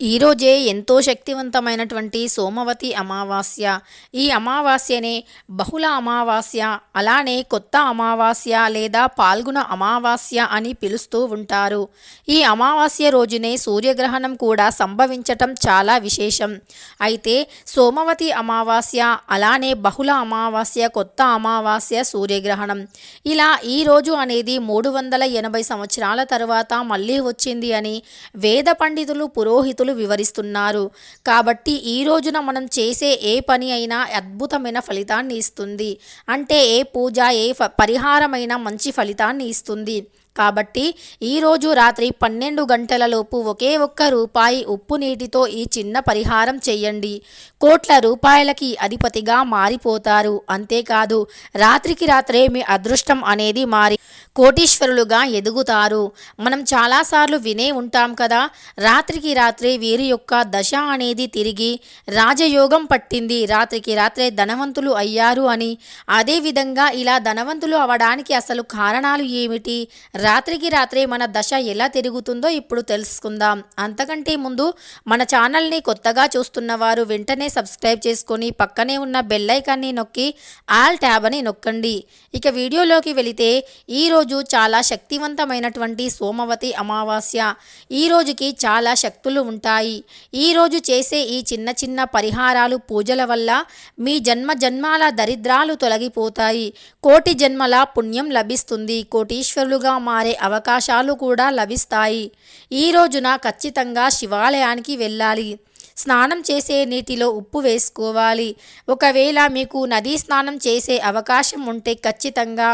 ఈరోజే ఎంతో శక్తివంతమైనటువంటి సోమవతి అమావాస్య. ఈ అమావాస్యనే బహుళ అమావాస్య అలానే కొత్త అమావాస్య లేదా పాల్గొన అమావాస్య అని పిలుస్తూ ఉంటారు. ఈ అమావాస్య రోజునే సూర్యగ్రహణం కూడా సంభవించటం చాలా విశేషం. అయితే సోమవతి అమావాస్య అలానే బహుళ అమావాస్య కొత్త అమావాస్య సూర్యగ్రహణం. ఇలా ఈ రోజు అనేది మూడు వందల ఎనభై సంవత్సరాల తర్వాత మళ్ళీ వచ్చింది అని వేద పండితులు పురోహితులు వివరిస్తున్నారు. కాబట్టి ఈ రోజున మనం చేసే ఏ పని అయినా అద్భుతమైన ఫలితాన్ని ఇస్తుంది. అంటే ఏ పూజ ఏ పరిహారమైనా మంచి ఫలితాన్ని ఇస్తుంది. కాబట్టి ఈరోజు రాత్రి పన్నెండు గంటలలోపు ఒకే ఒక్క రూపాయి ఉప్పు నీటితో ఈ చిన్న పరిహారం చేయండి. కోట్ల రూపాయలకి అధిపతిగా మారిపోతారు. అంతేకాదు రాత్రికి రాత్రే మీ అదృష్టం అనేది మారి కోటీశ్వరులుగా ఎదుగుతారు. మనం చాలాసార్లు వినే ఉంటాం కదా రాత్రికి రాత్రే వీరి యొక్క దశ అనేది తిరిగి రాజయోగం పట్టింది. రాత్రికి రాత్రే ధనవంతులు అయ్యారు అని. అదేవిధంగా ఇలా ధనవంతులు అవడానికి అసలు కారణాలు ఏమిటి? రాత్రికి రాత్రే మన దశ ఎలా తిరుగుతుందో ఇప్పుడు తెలుసుకుందాం. అంతకంటే ముందు మన ఛానల్ని కొత్తగా చూస్తున్న వారు వెంటనే సబ్స్క్రైబ్ చేసుకొని పక్కనే ఉన్న బెల్లైకాన్ని నొక్కి ఆల్ ట్యాబ్ అని నొక్కండి. ఇక వీడియోలోకి వెళితే ఈరోజు చాలా శక్తివంతమైనటువంటి సోమవతి అమావాస్య. ఈ రోజుకి చాలా శక్తులు ఉంటాయి. ఈరోజు చేసే ఈ చిన్న చిన్న పరిహారాలు పూజల వల్ల మీ జన్మ జన్మాల దరిద్రాలు తొలగిపోతాయి. కోటి జన్మల పుణ్యం లభిస్తుంది. కోటీశ్వరులుగా మా మారే అవకాశాలు కూడా లభిస్తాయి. ఈ రోజున ఖచ్చితంగా శివాలయానికి వెళ్ళాలి. స్నానం చేసే నీటిలో ఉప్పు వేసుకోవాలి. ఒకవేళ మీకు నదీ స్నానం చేసే అవకాశం ఉంటే ఖచ్చితంగా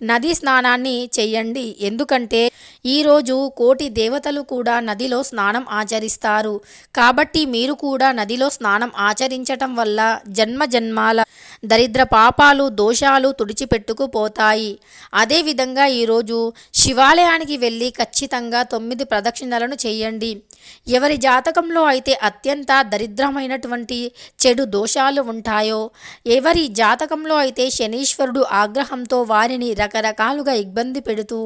నది స్నానాన్ని చేయండి. ఎందుకంటే ఈరోజు కోటి దేవతలు కూడా నదిలో స్నానం ఆచరిస్తారు. కాబట్టి మీరు కూడా నదిలో స్నానం ఆచరించటం వల్ల జన్మ జన్మాల దరిద్ర పాపాలు దోషాలు తుడిచిపెట్టుకుపోతాయి. అదేవిధంగా ఈరోజు శివాలయానికి వెళ్ళి ఖచ్చితంగా తొమ్మిది ప్రదక్షిణలను చేయండి. ఎవరి జాతకంలో అయితే అత్యంత దరిద్రమైనటువంటి చెడు దోషాలు ఉంటాయో ఎవరి జాతకంలో అయితే శనీశ్వరుడు ఆగ్రహంతో వారిని రకరకాలుగా ఇబ్బంది పెడుతూ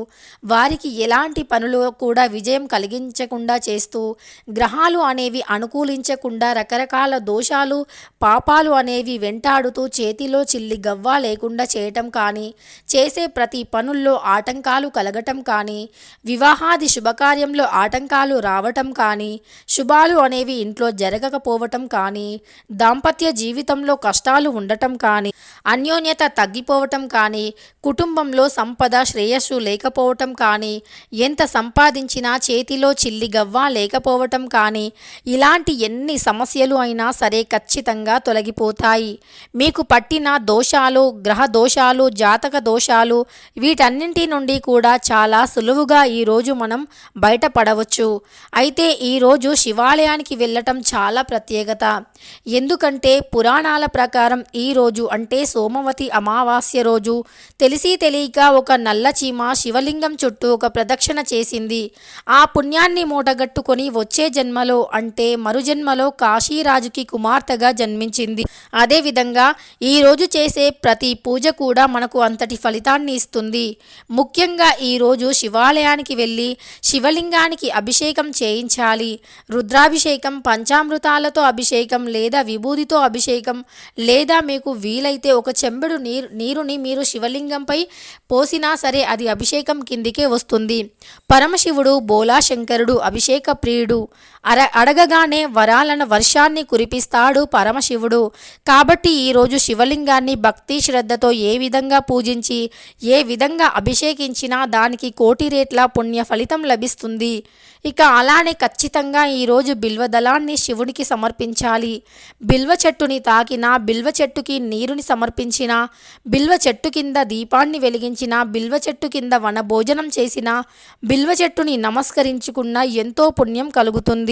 వారికి ఎలాంటి పనులు కూడా విజయం కలిగించకుండా చేస్తూ గ్రహాలు అనేవి అనుకూలించకుండా రకరకాల దోషాలు పాపాలు అనేవి వెంటాడుతూ చేతిలో చిల్లి గవ్వ లేకుండా చేయటం కానీ చేసే ప్రతి పనుల్లో ఆటంకాలు కలగటం కానీ వివాహాది శుభకార్యంలో ఆటంకాలు రావటం కానీ శుభాలు అనేవి ఇంట్లో జరగకపోవటం కానీ దాంపత్య జీవితంలో కష్టాలు ఉండటం కానీ అన్యోన్యత తగ్గిపోవటం కానీ కుటుంబం కుటుంబంలో సంపద శ్రేయస్సు లేకపోవటం కానీ ఎంత సంపాదించినా చేతిలో చిల్లి గవ్వ లేకపోవటం కానీ ఇలాంటి ఎన్ని సమస్యలు అయినా సరే ఖచ్చితంగా తొలగిపోతాయి. మీకు పట్టిన దోషాలు గ్రహ దోషాలు జాతక దోషాలు వీటన్నింటి నుండి కూడా చాలా సులువుగా ఈరోజు మనం బయటపడవచ్చు. అయితే ఈరోజు శివాలయానికి వెళ్ళటం చాలా ప్రత్యేకత. ఎందుకంటే పురాణాల ప్రకారం ఈ రోజు అంటే సోమవతి అమావాస్య రోజు. తెలిసి తెలియక ఒక నల్ల చీమ శివలింగం చుట్టూ ఒక ప్రదక్షిణ చేసింది. ఆ పుణ్యాన్ని మూటగట్టుకొని వచ్చే జన్మలో అంటే మరుజన్మలో కాశీరాజుకి కుమార్తెగా జన్మించింది. అదేవిధంగా ఈరోజు చేసే ప్రతి పూజ కూడా మనకు అంతటి ఫలితాన్ని ఇస్తుంది. ముఖ్యంగా ఈ రోజు శివాలయానికి వెళ్ళి శివలింగానికి అభిషేకం చేయించాలి. రుద్రాభిషేకం పంచామృతాలతో అభిషేకం లేదా విభూదితో అభిషేకం లేదా మీకు వీలైతే ఒక చెంబెడు నీరు నీరుని మీరు శివలింగంపై పోసినా సరే అది అభిషేకం కిందికే వస్తుంది. పరమశివుడు బోలాశంకరుడు అభిషేక ప్రియుడు అర అడగగానే వరాలను వర్షాన్ని కురిపిస్తాడు పరమశివుడు. కాబట్టి ఈరోజు శివలింగాన్ని భక్తి శ్రద్ధతో ఏ విధంగా పూజించి ఏ విధంగా అభిషేకించినా దానికి కోటి రేట్ల పుణ్య ఫలితం లభిస్తుంది. ఇక అలానే ఖచ్చితంగా ఈరోజు బిల్వదళాన్ని శివునికి సమర్పించాలి. బిల్వ చెట్టుని తాకినా బిల్వ చెట్టుకి నీరుని సమర్పించిన బిల్వ చెట్టు కింద దీపాన్ని వెలిగించిన బిల్వ చెట్టు కింద వన భోజనం చేసిన బిల్వ చెట్టుని నమస్కరించుకున్న ఎంతో పుణ్యం కలుగుతుంది.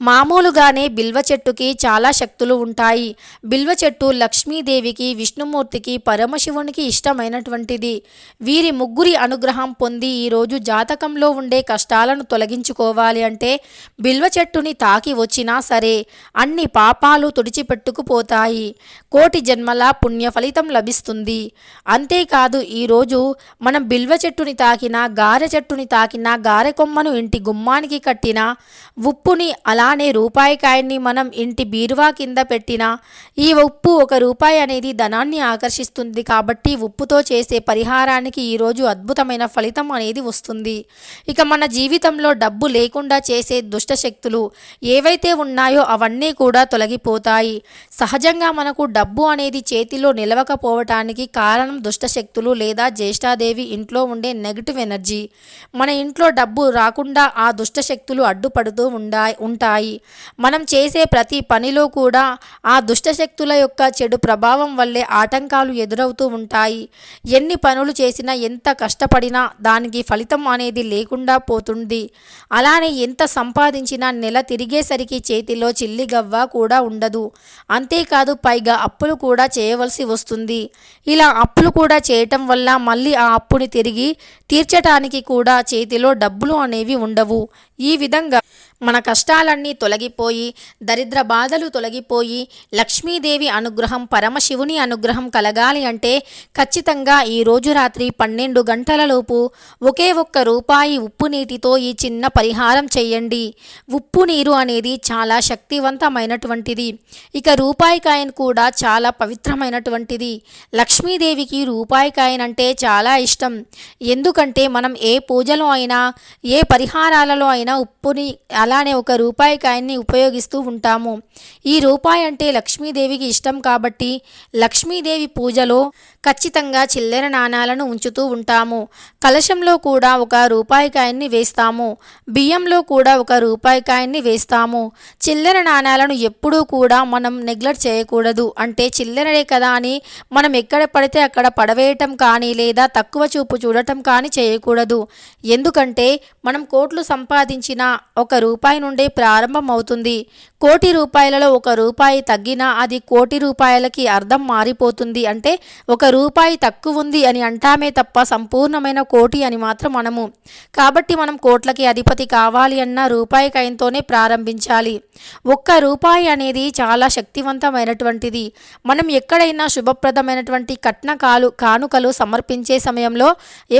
మామూలుగానే బిల్వ చెట్టుకి చాలా శక్తులు ఉంటాయి. బిల్వ చెట్టు లక్ష్మీదేవికి విష్ణుమూర్తికి పరమశివునికి ఇష్టమైనటువంటిది. వీరి ముగ్గురి అనుగ్రహం పొంది ఈరోజు జాతకంలో ఉండే కష్టాలను తొలగించుకోవాలి అంటే బిల్వ చెట్టుని తాకి వచ్చినా సరే అన్ని పాపాలు తుడిచిపెట్టుకుపోతాయి. కోటి జన్మల పుణ్య ఫలితం లభిస్తుంది. అంతేకాదు ఈరోజు మనం బిల్వ చెట్టుని తాకినా గారె చెట్టుని తాకినా గారె కొమ్మను ఇంటి గుమ్మానికి కట్టినా ఉప్పుని అలా అలానే రూపాయి కాయన్ని మనం ఇంటి బీరువా కింద పెట్టినా ఈ ఉప్పు ఒక రూపాయి అనేది ధనాన్ని ఆకర్షిస్తుంది కాబట్టి ఉప్పుతో చేసే పరిహారానికి ఈరోజు అద్భుతమైన ఫలితం అనేది వస్తుంది. ఇక మన జీవితంలో డబ్బు లేకుండా చేసే దుష్ట శక్తులు ఏవైతే ఉన్నాయో అవన్నీ కూడా తొలగిపోతాయి. సహజంగా మనకు డబ్బు అనేది చేతిలో నిలవకపోవటానికి కారణం దుష్టశక్తులు లేదా జ్యేష్ఠాదేవి ఇంట్లో ఉండే నెగిటివ్ ఎనర్జీ. మన ఇంట్లో డబ్బు రాకుండా ఆ దుష్ట శక్తులు అడ్డుపడుతూ ఉండా ఉంటాయి. మనం చేసే ప్రతి పనిలో కూడా ఆ దుష్టశక్తుల యొక్క చెడు ప్రభావం వల్లే ఆటంకాలు ఎదురవుతూ ఉంటాయి. ఎన్ని పనులు చేసినా ఎంత కష్టపడినా దానికి ఫలితం అనేది లేకుండా పోతుంది. అలానే ఎంత సంపాదించినా నెల తిరిగేసరికి చేతిలో చిల్లి గవ్వ కూడా ఉండదు. అంతేకాదు పైగా అప్పులు కూడా చేయవలసి వస్తుంది. ఇలా అప్పులు కూడా చేయటం వల్ల మళ్ళీ ఆ అప్పుని తిరిగి తీర్చటానికి కూడా చేతిలో డబ్బులు అనేవి ఉండవు. ఈ విధంగా మన కష్టాలన్నీ తొలగిపోయి దరిద్ర బాధలు తొలగిపోయి లక్ష్మీదేవి అనుగ్రహం పరమశివుని అనుగ్రహం కలగాలి అంటే ఖచ్చితంగా ఈ రోజు రాత్రి పన్నెండు గంటలలోపు ఒకే ఒక్క రూపాయి ఉప్పు నీటితో ఈ చిన్న పరిహారం చేయండి. ఉప్పు నీరు అనేది చాలా శక్తివంతమైనటువంటిది. ఇక రూపాయి కాయన్ కూడా చాలా పవిత్రమైనటువంటిది. లక్ష్మీదేవికి రూపాయి కాయన్ అంటే చాలా ఇష్టం. ఎందుకంటే మనం ఏ పూజలో అయినా ఏ పరిహారాలలో అయినా ఉప్పుని అలా అలానే ఒక రూపాయి కాయన్ని ఉపయోగిస్తూ ఉంటాము. ఈ రూపాయి అంటే లక్ష్మీదేవికి ఇష్టం కాబట్టి లక్ష్మీదేవి పూజలో ఖచ్చితంగా చిల్లర నాణాలను ఉంచుతూ ఉంటాము. కలశంలో కూడా ఒక రూపాయి కాయన్ని వేస్తాము. బియ్యంలో కూడా ఒక రూపాయి కాయన్ని వేస్తాము. చిల్లర నాణాలను ఎప్పుడూ కూడా మనం నెగ్లెక్ట్ చేయకూడదు. అంటే చిల్లరనే కదా అని మనం ఎక్కడ పడితే అక్కడ పడవేయటం కానీ లేదా తక్కువ చూపు చూడటం కానీ చేయకూడదు. ఎందుకంటే మనం కోట్లు సంపాదించిన ఒక రూపాయి నుండే ప్రారంభమవుతుంది. కోటి రూపాయలలో ఒక రూపాయి తగ్గినా అది కోటి రూపాయలకి అర్థం మారిపోతుంది అంటే ఒక రూపాయి తక్కువ ఉంది అని అంటామే తప్ప సంపూర్ణమైన కోటి అని మాత్రం మనము కాబట్టి మనం కోట్లకి అధిపతి కావాలి అన్న రూపాయి కయంతోనే ప్రారంభించాలి. ఒక్క రూపాయి అనేది చాలా శక్తివంతమైనటువంటిది. మనం ఎక్కడైనా శుభప్రదమైనటువంటి కట్నకాలు కానుకలు సమర్పించే సమయంలో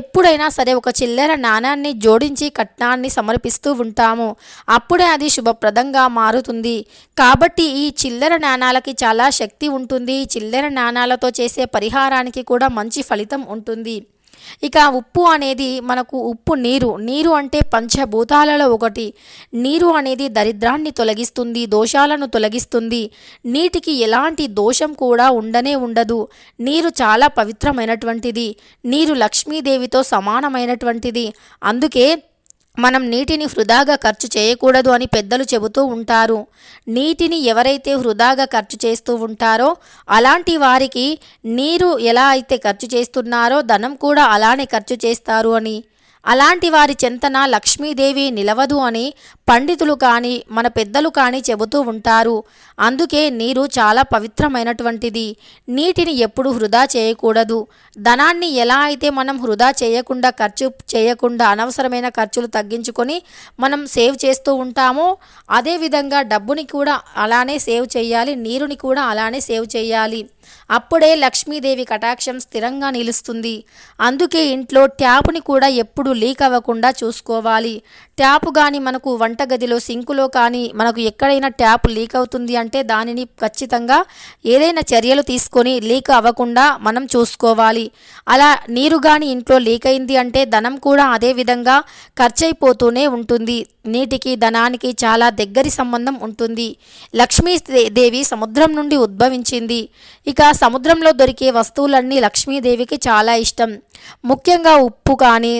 ఎప్పుడైనా సరే ఒక చిల్లర నాణాన్ని జోడించి కట్నాన్ని సమర్పిస్తూ ఉంటాము. అప్పుడే అది శుభప్రదంగా మారుతుంది. కాబట్టి ఈ చిల్లర నాణాలకి చాలా శక్తి ఉంటుంది. చిల్లర నాణాలతో చేసే పరిహారానికి కూడా మంచి ఫలితం ఉంటుంది. ఇక ఉప్పు అనేది మనకు ఉప్పు నీరు. నీరు అంటే పంచభూతాలలో ఒకటి. నీరు అనేది దరిద్రాన్ని తొలగిస్తుంది దోషాలను తొలగిస్తుంది. నీటికి ఎలాంటి దోషం కూడా ఉండనే ఉండదు. నీరు చాలా పవిత్రమైనటువంటిది. నీరు లక్ష్మీదేవితో సమానమైనటువంటిది. అందుకే మనం నీటిని వృధాగా ఖర్చు చేయకూడదు అని పెద్దలు చెబుతూ ఉంటారు. నీటిని ఎవరైతే వృధాగా ఖర్చు చేస్తూ ఉంటారో అలాంటి వారికి నీరు ఎలా అయితే ఖర్చు చేస్తున్నారో ధనం కూడా అలానే ఖర్చు చేస్తారు అని. అలాంటి వారి చెంతన లక్ష్మీదేవి నిలవదు అని పండితులు కానీ మన పెద్దలు కానీ చెబుతూ ఉంటారు. అందుకే నీరు చాలా పవిత్రమైనటువంటిది. నీటిని ఎప్పుడు వృధా చేయకూడదు. ధనాన్ని ఎలా అయితే మనం వృధా చేయకుండా ఖర్చు చేయకుండా అనవసరమైన ఖర్చులు తగ్గించుకొని మనం సేవ్ చేస్తూ ఉంటామో అదేవిధంగా డబ్బుని కూడా అలానే సేవ్ చేయాలి నీరుని కూడా అలానే సేవ్ చేయాలి. అప్పుడే లక్ష్మీదేవి కటాక్షం స్థిరంగా నిలుస్తుంది. అందుకే ఇంట్లో ట్యాప్ని కూడా ఎప్పుడు లీక్ అవ్వకుండా చూసుకోవాలి. ట్యాప్ కానీ మనకు వంటగదిలో సింకులో కానీ మనకు ఎక్కడైనా ట్యాప్ లీక్ అవుతుంది అంటే దానిని ఖచ్చితంగా ఏదైనా చర్యలు తీసుకొని లీక్ అవ్వకుండా మనం చూసుకోవాలి. అలా నీరు కానీ ఇంట్లో లీక్ అయింది అంటే ధనం కూడా అదే విధంగా ఖర్చయిపోతూనే ఉంటుంది. నీటికి ధనానికి చాలా దగ్గరి సంబంధం ఉంటుంది. లక్ష్మీ దేవి సముద్రం నుండి ఉద్భవించింది. ఇక సముద్రంలో దొరికే వస్తువులన్నీ లక్ష్మీదేవికి చాలా ఇష్టం. ముఖ్యంగా ఉప్పు కానీ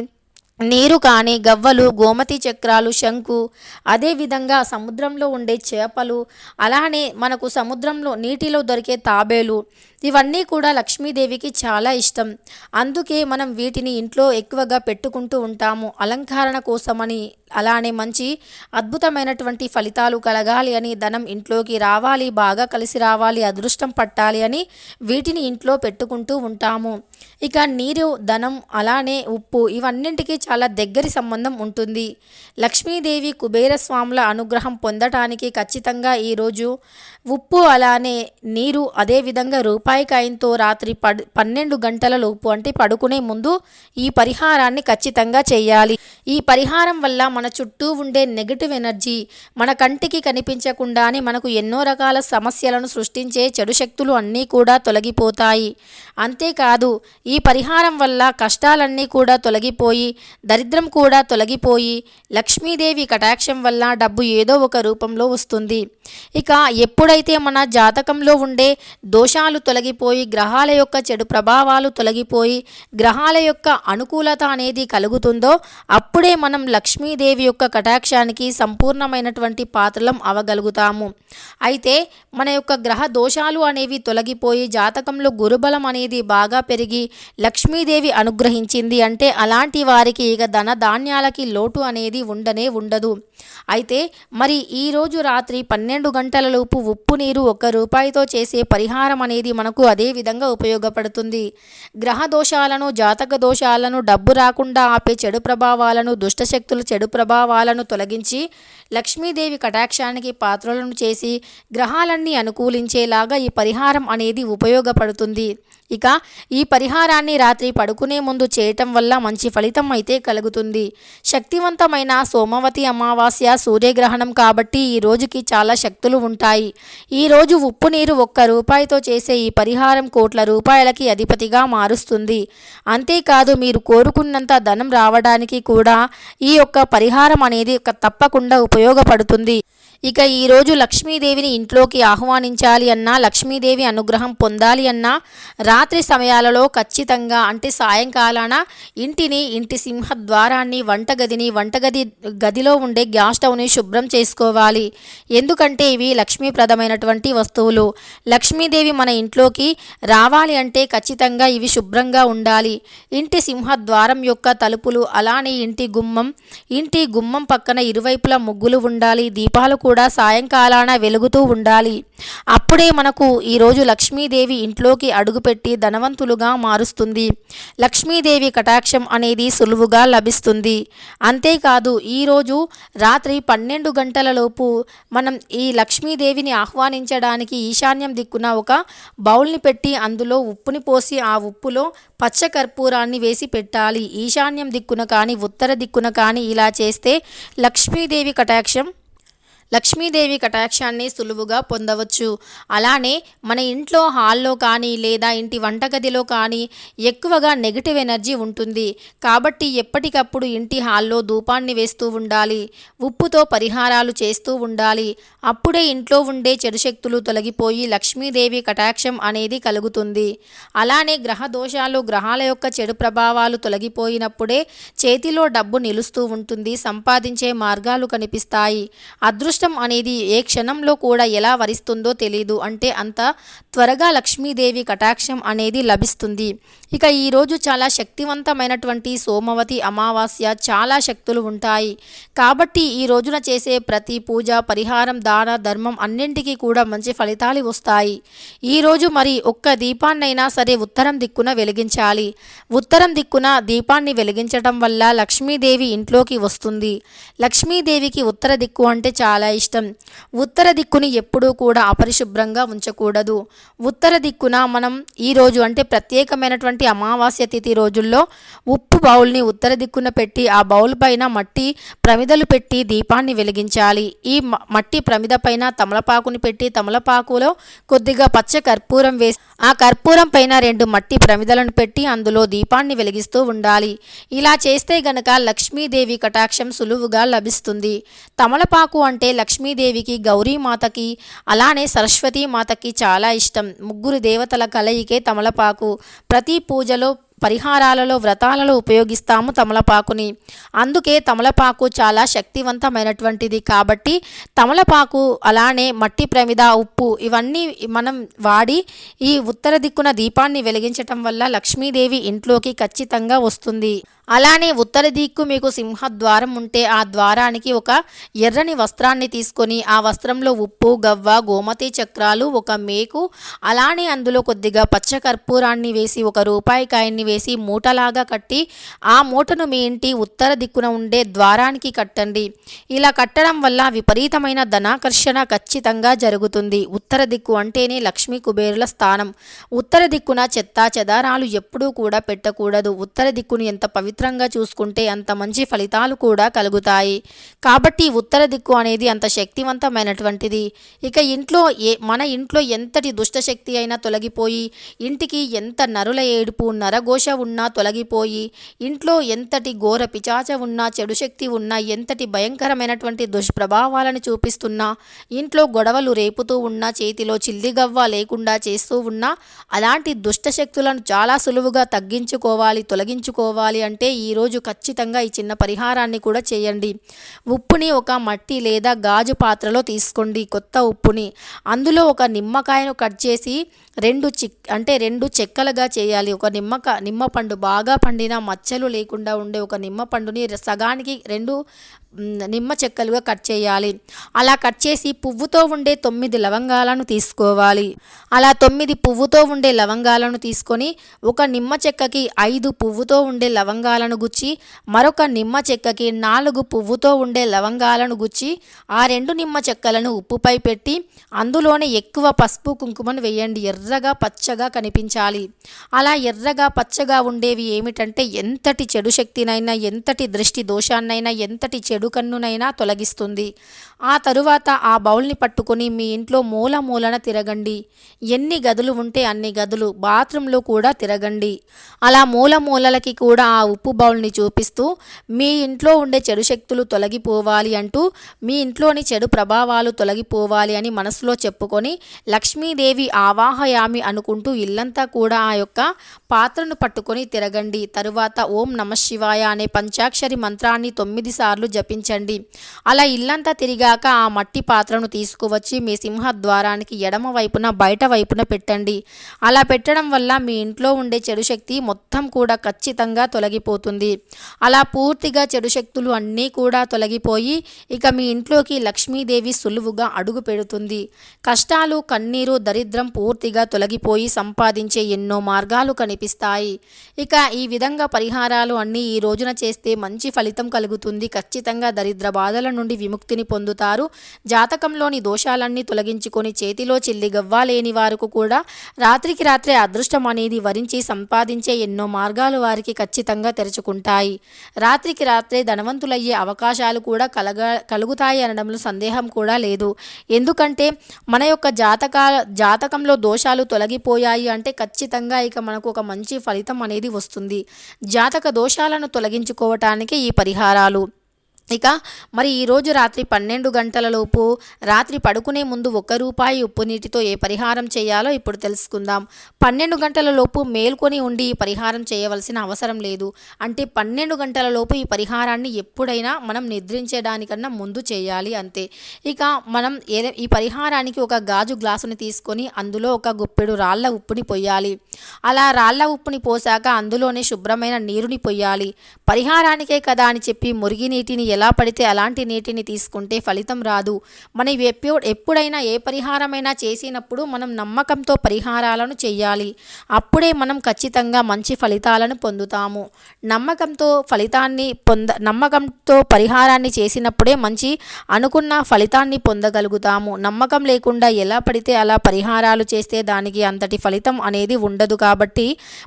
నీరు కానీ గవ్వలు గోమతి చక్రాలు శంకు అదేవిధంగా సముద్రంలో ఉండే చేపలు అలానే మనకు సముద్రంలో నీటిలో దొరికే తాబేలు ఇవన్నీ కూడా లక్ష్మీదేవికి చాలా ఇష్టం. అందుకే మనం వీటిని ఇంట్లో ఎక్కువగా పెట్టుకుంటూ ఉంటాము. అలంకరణ కోసమని అలానే మంచి అద్భుతమైనటువంటి ఫలితాలు కలగాలి అని ధనం ఇంట్లోకి రావాలి బాగా కలిసి రావాలి అదృష్టం పట్టాలి అని వీటిని ఇంట్లో పెట్టుకుంటూ ఉంటాము. ఇక నీరు ధనం అలానే ఉప్పు ఇవన్నింటికి చాలా దగ్గరి సంబంధం ఉంటుంది. లక్ష్మీదేవి కుబేర స్వాముల అనుగ్రహం పొందటానికి ఖచ్చితంగా ఈరోజు ఉప్పు అలానే నీరు అదేవిధంగా రూపాయి కాయంతో రాత్రి పడ్ పన్నెండు గంటల లోపు అంటే పడుకునే ముందు ఈ పరిహారాన్ని ఖచ్చితంగా చేయాలి. ఈ పరిహారం వల్ల మన చుట్టూ ఉండే నెగటివ్ ఎనర్జీ మన కంటికి కనిపించకుండానే మనకు ఎన్నో రకాల సమస్యలను సృష్టించే చెడు శక్తులు అన్నీ కూడా తొలగిపోతాయి. అంతేకాదు ఈ పరిహారం వల్ల కష్టాలన్నీ కూడా తొలగిపోయి దరిద్రం కూడా తొలగిపోయి లక్ష్మీదేవి కటాక్షం వల్ల డబ్బు ఏదో ఒక రూపంలో వస్తుంది. ఇక ఎప్పుడైతే మన జాతకంలో ఉండే దోషాలు తొలగి తొలగిపోయి గ్రహాల యొక్క చెడు ప్రభావాలు తొలగిపోయి గ్రహాల యొక్క అనుకూలత అనేది కలుగుతుందో అప్పుడే మనం లక్ష్మీదేవి యొక్క కటాక్షానికి సంపూర్ణమైనటువంటి పాత్రలం అవగలుగుతాము. అయితే మన యొక్క గ్రహ దోషాలు అనేవి తొలగిపోయి జాతకంలో గురుబలం అనేది బాగా పెరిగి లక్ష్మీదేవి అనుగ్రహించింది అంటే అలాంటి వారికి ఇక ధన ధాన్యాలకి లోటు అనేది ఉండనే ఉండదు. అయితే మరి ఈరోజు రాత్రి పన్నెండు గంటలలోపు ఉప్పు నీరు ఒక్క రూపాయితో చేసే పరిహారం అనేది మనకు అదే విధంగా ఉపయోగపడుతుంది. గ్రహ దోషాలను జాతక దోషాలను డబ్బు రాకుండా ఆపే చెడు ప్రభావాలను దుష్టశక్తుల చెడు ప్రభావాలను తొలగించి లక్ష్మీదేవి కటాక్షానికి పాత్రలను చేసి గ్రహాలన్నీ అనుకూలించేలాగా ఈ పరిహారం అనేది ఉపయోగపడుతుంది. ఇక ఈ పరిహారాన్ని రాత్రి పడుకునే ముందు చేయటం వల్ల మంచి ఫలితం అయితే కలుగుతుంది. శక్తివంతమైన సోమవతి అమావాస్య సూర్యగ్రహణం కాబట్టి ఈ రోజుకి చాలా శక్తులు ఉంటాయి. ఈ రోజు ఉప్పు నీరు ఒక్క రూపాయితో చేసే ఈ పరిహారం కోట్ల రూపాయలకి అధిపతిగా మారుస్తుంది. అంతేకాదు మీరు కోరుకున్నంత ధనం రావడానికి కూడా ఈ యొక్క పరిహారం అనేది ఒక తప్పకుండా ఉపయోగపడుతుంది. ఇక ఈరోజు లక్ష్మీదేవిని ఇంట్లోకి ఆహ్వానించాలి అన్నా లక్ష్మీదేవి అనుగ్రహం పొందాలి అన్నా రాత్రి సమయాలలో ఖచ్చితంగా అంటే సాయంకాలాన ఇంటిని ఇంటి సింహ ద్వారాన్ని వంటగదిని వంటగది గదిలో ఉండే గ్యాస్ స్టవ్ని శుభ్రం చేసుకోవాలి. ఎందుకంటే ఇవి లక్ష్మీప్రదమైనటువంటి వస్తువులు. లక్ష్మీదేవి మన ఇంట్లోకి రావాలి అంటే ఖచ్చితంగా ఇవి శుభ్రంగా ఉండాలి. ఇంటి సింహ ద్వారం యొక్క తలుపులు అలానే ఇంటి గుమ్మం. ఇంటి గుమ్మం పక్కన ఇరువైపులా ముగ్గులు ఉండాలి. దీపాలు కూడా కూడా సాయంకాలాన వెలుగుతూ ఉండాలి. అప్పుడే మనకు ఈరోజు లక్ష్మీదేవి ఇంట్లోకి అడుగుపెట్టి ధనవంతులుగా మారుస్తుంది. లక్ష్మీదేవి కటాక్షం అనేది సులువుగా లభిస్తుంది. అంతేకాదు ఈరోజు రాత్రి పన్నెండు గంటలలోపు మనం ఈ లక్ష్మీదేవిని ఆహ్వానించడానికి ఈశాన్యం దిక్కున ఒక బౌల్ని పెట్టి అందులో ఉప్పుని పోసి ఆ ఉప్పులో పచ్చ కర్పూరాన్ని వేసి పెట్టాలి. ఈశాన్యం దిక్కున కానీ ఉత్తర దిక్కున కానీ ఇలా చేస్తే లక్ష్మీదేవి కటాక్షం లక్ష్మీదేవి కటాక్షాన్ని సులువుగా పొందవచ్చు. అలానే మన ఇంట్లో హాల్లో కానీ లేదా ఇంటి వంటగదిలో కానీ ఎక్కువగా నెగిటివ్ ఎనర్జీ ఉంటుంది. కాబట్టి ఎప్పటికప్పుడు ఇంటి హాల్లో ధూపాన్ని వేస్తూ ఉండాలి. ఉప్పుతో పరిహారాలు చేస్తూ ఉండాలి. అప్పుడే ఇంట్లో ఉండే చెడు శక్తులు తొలగిపోయి లక్ష్మీదేవి కటాక్షం అనేది కలుగుతుంది. అలానే గ్రహ దోషాలు గ్రహాల యొక్క చెడు ప్రభావాలు తొలగిపోయినప్పుడే చేతిలో డబ్బు నిలుస్తూ ఉంటుంది. సంపాదించే మార్గాలు కనిపిస్తాయి. అదృష్ట అనేది ఏ క్షణంలో కూడా ఎలా వరిస్తుందో తెలియదు అంటే అంత త్వరగా లక్ష్మీదేవి కటాక్షం అనేది లభిస్తుంది. ఇక ఈరోజు చాలా శక్తివంతమైనటువంటి సోమవతి అమావాస్య చాలా శక్తులు ఉంటాయి. కాబట్టి ఈ రోజున చేసే ప్రతి పూజ పరిహారం దాన ధర్మం అన్నింటికీ కూడా మంచి ఫలితాలు వస్తాయి. ఈరోజు మరి ఒక్క దీపాన్నైనా సరే ఉత్తరం దిక్కున వెలిగించాలి. ఉత్తరం దిక్కున దీపాన్ని వెలిగించడం వల్ల లక్ష్మీదేవి ఇంట్లోకి వస్తుంది. లక్ష్మీదేవికి ఉత్తర దిక్కు అంటే చాలా ఇష్టం. ఉత్తర దిక్కుని ఎప్పుడూ కూడా అపరిశుభ్రంగా ఉంచకూడదు. ఉత్తర దిక్కున మనం ఈరోజు అంటే ప్రత్యేకమైనటువంటి అమావాస్య తిథి రోజుల్లో ఉప్పు బౌల్ని ఉత్తర దిక్కున పెట్టి ఆ బౌల్ పైన మట్టి ప్రమిదలు పెట్టి దీపాన్ని వెలిగించాలి. ఈ మట్టి ప్రమిద పైన తమలపాకుని పెట్టి తమలపాకులో కొద్దిగా పచ్చ కర్పూరం వేసి ఆ కర్పూరం పైన రెండు మట్టి ప్రమిదలను పెట్టి అందులో దీపాన్ని వెలిగిస్తూ ఉండాలి. ఇలా చేస్తే గనక లక్ష్మీదేవి కటాక్షం సులువుగా లభిస్తుంది. తమలపాకు అంటే లక్ష్మీదేవికి గౌరీమాతకి అలానే సరస్వతీ మాతకి చాలా ఇష్టం. ముగ్గురు దేవతల కలయికే తమలపాకు. ప్రతి పూజలో పరిహారాలలో వ్రతాలలో ఉపయోగిస్తాము తమలపాకుని. అందుకే తమలపాకు చాలా శక్తివంతమైనటువంటిది. కాబట్టి తమలపాకు అలానే మట్టి ప్రమిద ఉప్పు ఇవన్నీ మనం వాడి ఈ ఉత్తర దిక్కున దీపాన్ని వెలిగించటం వల్ల లక్ష్మీదేవి ఇంట్లోకి ఖచ్చితంగా వస్తుంది. అలానే ఉత్తర దిక్కు మీకు సింహద్వారం ఉంటే ఆ ద్వారానికి ఒక ఎర్రని వస్త్రాన్ని తీసుకొని ఆ వస్త్రంలో ఉప్పు గవ్వ గోమతి చక్రాలు ఒక మేకు అలానే అందులో కొద్దిగా పచ్చ కర్పూరాన్ని వేసి ఒక రూపాయి కాయన్ని వేసి మూటలాగా కట్టి ఆ మూటను మీ ఇంటి ఉత్తర దిక్కున ఉండే ద్వారానికి కట్టండి. ఇలా కట్టడం వల్ల విపరీతమైన ధనాకర్షణ ఖచ్చితంగా జరుగుతుంది. ఉత్తర దిక్కు అంటేనే లక్ష్మీ కుబేరుల స్థానం. ఉత్తర దిక్కున చెత్త చెదారాలు ఎప్పుడూ కూడా పెట్టకూడదు. ఉత్తర దిక్కును ఎంత పవిత్ర పవిత్రంగా చూసుకుంటే అంత మంచి ఫలితాలు కూడా కలుగుతాయి. కాబట్టి ఉత్తర దిక్కు అనేది అంత శక్తివంతమైనటువంటిది. ఇక ఇంట్లో ఏ మన ఇంట్లో ఎంతటి దుష్టశక్తి అయినా తొలగిపోయి ఇంటికి ఎంత నరుల ఏడుపు నరఘోష ఉన్నా తొలగిపోయి ఇంట్లో ఎంతటి ఘోర పిచాచ ఉన్నా చెడు శక్తి ఉన్నా ఎంతటి భయంకరమైనటువంటి దుష్ప్రభావాలను చూపిస్తున్నా ఇంట్లో గొడవలు రేపుతూ ఉన్నా చేతిలో చిల్లిగవ్వ లేకుండా చేస్తూ ఉన్నా అలాంటి దుష్ట శక్తులను చాలా సులువుగా తగ్గించుకోవాలి తొలగించుకోవాలి అంటే ఈరోజు ఖచ్చితంగా ఈ చిన్న పరిహారాన్ని కూడా చేయండి. ఉప్పుని ఒక మట్టి లేదా గాజు పాత్రలో తీసుకోండి కొత్త ఉప్పుని. అందులో ఒక నిమ్మకాయను కట్ చేసి రెండు చిక్ అంటే రెండు చెక్కలుగా చేయాలి. ఒక నిమ్మక నిమ్మపండు బాగా పండిన మచ్చలు లేకుండా ఉండే ఒక నిమ్మపండుని సగానికి రెండు నిమ్మ చెక్కలుగా కట్ చేయాలి. అలా కట్ చేసి పువ్వుతో ఉండే తొమ్మిది లవంగాలను తీసుకోవాలి. అలా తొమ్మిది పువ్వుతో ఉండే లవంగాలను తీసుకొని ఒక నిమ్మ చెక్కకి ఐదు పువ్వుతో ఉండే లవంగాలను గుచ్చి మరొక నిమ్మ చెక్కకి నాలుగు పువ్వుతో ఉండే లవంగాలను గుచ్చి ఆ రెండు నిమ్మ చెక్కలను ఉప్పుపై పెట్టి అందులోనే ఎక్కువ పసుపు కుంకుమను వేయండి. ఎర్రగా పచ్చగా కనిపించాలి. అలా ఎర్రగా పచ్చగా ఉండేవి ఏమిటంటే ఎంతటి చెడు శక్తినైనా ఎంతటి దృష్టి దోషాన్నైనా ఎంతటి చెడు కన్నునైనా తొలగిస్తుంది. ఆ తరువాత ఆ బౌల్ని పట్టుకొని మీ ఇంట్లో మూల మూలన తిరగండి. ఎన్ని గదులు ఉంటే అన్ని గదులు బాత్రూంలో కూడా తిరగండి. అలా మూల మూలలకి కూడా ఆ ఉప్పు బౌల్ని చూపిస్తూ మీ ఇంట్లో ఉండే చెడు శక్తులు తొలగిపోవాలి అంటూ మీ ఇంట్లోని చెడు ప్రభావాలు తొలగిపోవాలి అని మనసులో చెప్పుకొని లక్ష్మీదేవి ఆవాహయామి అనుకుంటూ ఇల్లంతా కూడా ఆ యొక్క పాత్రను పట్టుకొని తిరగండి. తరువాత ఓం నమ శివాయ అనే పంచాక్షరి మంత్రాన్ని తొమ్మిది సార్లు జపించండి. అలా ఇల్లంతా తిరిగాక ఆ మట్టి పాత్రను తీసుకువచ్చి మీ సింహద్వారానికి ఎడమ వైపున బయట వైపున పెట్టండి. అలా పెట్టడం వల్ల మీ ఇంట్లో ఉండే చెడు శక్తి మొత్తం కూడా ఖచ్చితంగా తొలగిపోతుంది. అలా పూర్తిగా చెడు శక్తులు అన్నీ కూడా తొలగిపోయి ఇక మీ ఇంట్లోకి లక్ష్మీదేవి సులువుగా అడుగు పెడుతుంది. కష్టాలు కన్నీరు దరిద్రం పూర్తిగా తొలగిపోయి సంపాదించే ఎన్నో మార్గాలు కనిపిస్తాయి. ఇక ఈ విధంగా పరిహారాలు అన్నీ ఈ రోజున చేస్తే మంచి ఫలితం కలుగుతుంది. ఖచ్చితంగా దరిద్ర బాధల నుండి విముక్తిని పొందుతారు జాతకంలోని దోషాలన్నీ తొలగించుకొని చేతిలో చిల్లి గవ్వ లేని వారికి కూడా రాత్రికి రాత్రే అదృష్టం అనేది వరించి సంపాదించే ఎన్నో మార్గాలు వారికి ఖచ్చితంగా తెరుచుకుంటాయి. రాత్రికి రాత్రే ధనవంతులయ్యే అవకాశాలు కూడా కలగ కలుగుతాయి అనడంలో సందేహం కూడా లేదు. ఎందుకంటే మన యొక్క జాతక జాతకంలో దోషాలు తొలగిపోయాయి అంటే ఖచ్చితంగా ఇక మనకు ఒక మంచి ఫలితం అనేది వస్తుంది. జాతక దోషాలను తొలగించుకోవటానికి ఈ పరిహారాలు. ఇక మరి ఈరోజు రాత్రి పన్నెండు గంటలలోపు రాత్రి పడుకునే ముందు ఒక్క రూపాయి ఉప్పు నీటితో ఏ పరిహారం చేయాలో ఇప్పుడు తెలుసుకుందాం. పన్నెండు గంటలలోపు మేల్కొని ఉండి ఈ పరిహారం చేయవలసిన అవసరం లేదు. అంటే పన్నెండు గంటలలోపు ఈ పరిహారాన్ని ఎప్పుడైనా మనం నిద్రించేదానికన్నా ముందు చేయాలి అంతే. ఇక మనం ఏదే ఈ పరిహారానికి ఒక గాజు గ్లాసుని తీసుకొని అందులో ఒక గుప్పెడు రాళ్ళ ఉప్పుని పొయ్యాలి. అలా రాళ్ళ ఉప్పుని పోసాక అందులోనే శుభ్రమైన నీరుని పొయ్యాలి. పరిహారానికే కదా అని చెప్పి మురిగి నీటిని ఎలా పడితే అలాంటి నీటిని తీసుకుంటే ఫలితం రాదు. మనం ఎప్పుడు ఎప్పుడైనా ఏ పరిహారమైనా చేసినప్పుడు మనం నమ్మకంతో పరిహారాలను చేయాలి అప్పుడే మనం ఖచ్చితంగా మంచి ఫలితాలను పొందుతాము. నమ్మకంతో ఫలితాన్ని పొంద నమ్మకంతో పరిహారాన్ని చేసినప్పుడే మంచి అనుకున్న ఫలితాన్ని పొందగలుగుతాము. నమ్మకం లేకుండా ఎలా పడితే అలా పరిహారాలు చేస్తే దానికి అంతటి ఫలితం అనేది ఉండదు కాబట్టి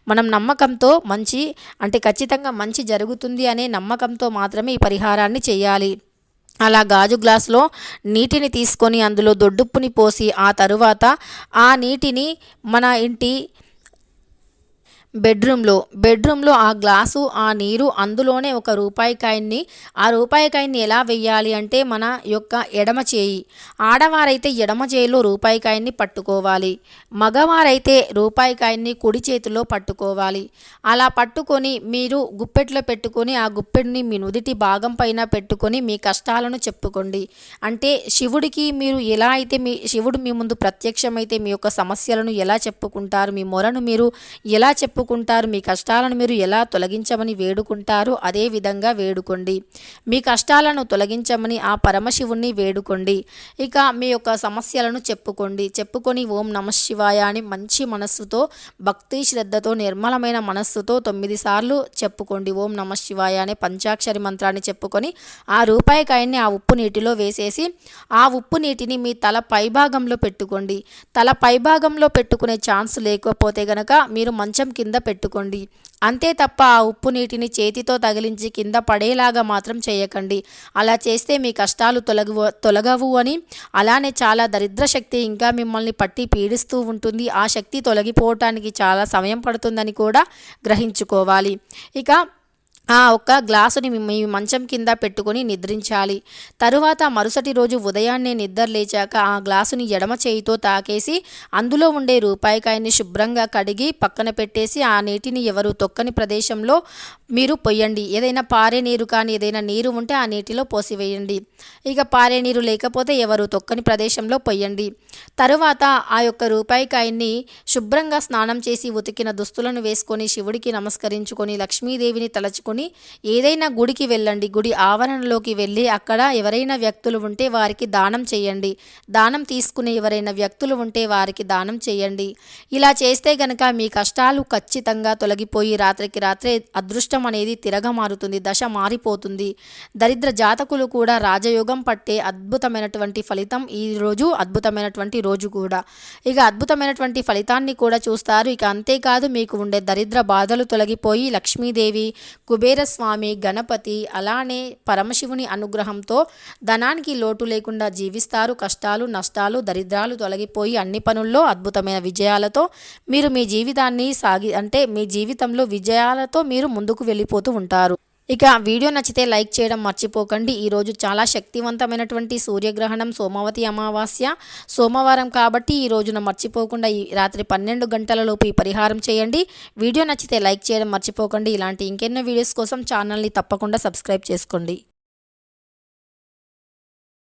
మనం నమ్మకంతో మంచి అంటే ఖచ్చితంగా మంచి జరుగుతుంది అనే నమ్మకంతో మాత్రమే ఈ పరిహారాన్ని చేయాలి. అలా గాజు గ్లాసులో నీటిని తీసుకొని అందులో దొడ్డుప్పుని పోసి ఆ తరువాత ఆ నీటిని మన ఇంటి బెడ్రూమ్లో. బెడ్రూమ్లో ఆ గ్లాసు ఆ నీరు అందులోనే ఒక రూపాయి కాయిన్ని ఆ రూపాయి కాయిన్ని ఎలా వెయ్యాలి అంటే మన యొక్క ఎడమ చేయి. ఆడవారైతే ఎడమ చేయిలో రూపాయి కాయిన్ని పట్టుకోవాలి. మగవారైతే రూపాయి కాయిన్ని కుడి చేతిలో పట్టుకోవాలి. అలా పట్టుకొని మీరు గుప్పెట్లో పెట్టుకొని ఆ గుప్పెడిని మీ నుదిటి భాగం పైన పెట్టుకొని మీ కష్టాలను చెప్పుకోండి. అంటే శివుడికి మీరు ఎలా అయితే మీ శివుడు మీ ముందు ప్రత్యక్షమైతే మీ యొక్క సమస్యలను ఎలా చెప్పుకుంటారు మీ మొరను మీరు ఎలా చెప్పు చెప్పుకుంటారు మీ కష్టాలను మీరు ఎలా తొలగించమని వేడుకుంటారో అదే విధంగా వేడుకోండి. మీ కష్టాలను తొలగించమని ఆ పరమశివుణ్ణి వేడుకోండి. ఇక మీ యొక్క సమస్యలను చెప్పుకోండి. చెప్పుకొని ఓం నమ శివాయ అని మంచి మనస్సుతో భక్తి శ్రద్ధతో నిర్మలమైన మనస్సుతో తొమ్మిది సార్లు చెప్పుకోండి. ఓం నమ శివాయ అనే పంచాక్షరి మంత్రాన్ని చెప్పుకొని ఆ రూపాయి కాయన్ని ఆ ఉప్పు నీటిలో వేసేసి ఆ ఉప్పు నీటిని మీ తల పైభాగంలో పెట్టుకోండి. తల పైభాగంలో పెట్టుకునే ఛాన్స్ లేకపోతే గనక మీరు మంచం కింద కింద పెట్టుకోండి. అంతే తప్ప ఆ ఉప్పు నీటిని చేతితో తగిలించి కింద పడేలాగా మాత్రం చేయకండి. అలా చేస్తే మీ కష్టాలు తొలగు తొలగవు అని. అలానే చాలా దరిద్ర శక్తి ఇంకా మిమ్మల్ని పట్టి పీడిస్తూ ఉంటుంది. ఆ శక్తి తొలగిపోవటానికి చాలా సమయం పడుతుందని కూడా గ్రహించుకోవాలి. ఇక ఆ ఒక్క గ్లాసుని మీ- మంచం కింద పెట్టుకొని నిద్రించాలి. తరువాత మరుసటి రోజు ఉదయాన్నే నిద్ర లేచాక ఆ గ్లాసుని ఎడమ చేయితో తాకేసి అందులో ఉండే రూపాయికాయని శుభ్రంగా కడిగి పక్కన పెట్టేసి ఆ నీటిని ఎవరు తొక్కని ప్రదేశంలో మీరు పొయ్యండి. ఏదైనా పారే నీరు కానీ ఏదైనా నీరు ఉంటే ఆ నీటిలో పోసివేయండి. ఇక పారే నీరు లేకపోతే ఎవరు తొక్కని ప్రదేశంలో పొయ్యండి. తరువాత ఆ యొక్క రూపాయికాయన్ని శుభ్రంగా స్నానం చేసి ఉతికిన దుస్తులను వేసుకొని శివుడికి నమస్కరించుకొని లక్ష్మీదేవిని తలచుకొని ఏదైనా గుడికి వెళ్ళండి గుడి ఆవరణలోకి వెళ్ళి అక్కడ ఎవరైనా వ్యక్తులు ఉంటే వారికి దానం చేయండి. దానం తీసుకునే ఎవరైనా వ్యక్తులు ఉంటే వారికి దానం చేయండి. ఇలా చేస్తే గనక మీ కష్టాలు ఖచ్చితంగా తొలగిపోయి రాత్రికి రాత్రే అదృష్టం అనేది తిరగమారుతుంది దశ మారిపోతుంది. దరిద్ర జాతకులు కూడా రాజయోగం పట్టే అద్భుతమైనటువంటి ఫలితం ఈ రోజు అద్భుతమైనటువంటి రోజు కూడా. ఇక అద్భుతమైనటువంటి ఫలితాన్ని కూడా చూస్తారు. ఇక అంతేకాదు మీకు ఉండే దరిద్ర బాధలు తొలగిపోయి లక్ష్మీదేవి కుబేరస్వామి గణపతి అలానే పరమశివుని అనుగ్రహంతో ధనానికి లోటు లేకుండా జీవిస్తారు. కష్టాలు నష్టాలు దరిద్రాలు తొలగిపోయి అన్ని పనుల్లో అద్భుతమైన విజయాలతో మీరు మీ జీవితాన్ని సాగి అంటే మీ జీవితంలో విజయాలతో మీరు ముందుకు వెళ్ళిపోతూ ఉంటారు. ఇక వీడియో నచ్చితే లైక్ చేయడం మర్చిపోకండి. ఈరోజు చాలా శక్తివంతమైనటువంటి సూర్యగ్రహణం సోమవతి అమావాస్య సోమవారం కాబట్టి ఈ రోజున మర్చిపోకుండా ఈ రాత్రి పన్నెండు గంటలలోపు ఈ పరిహారం చేయండి. వీడియో నచ్చితే లైక్ చేయడం మర్చిపోకండి. ఇలాంటి ఇంకెన్నో వీడియోస్ కోసం ఛానల్ని తప్పకుండా సబ్స్క్రైబ్ చేసుకోండి.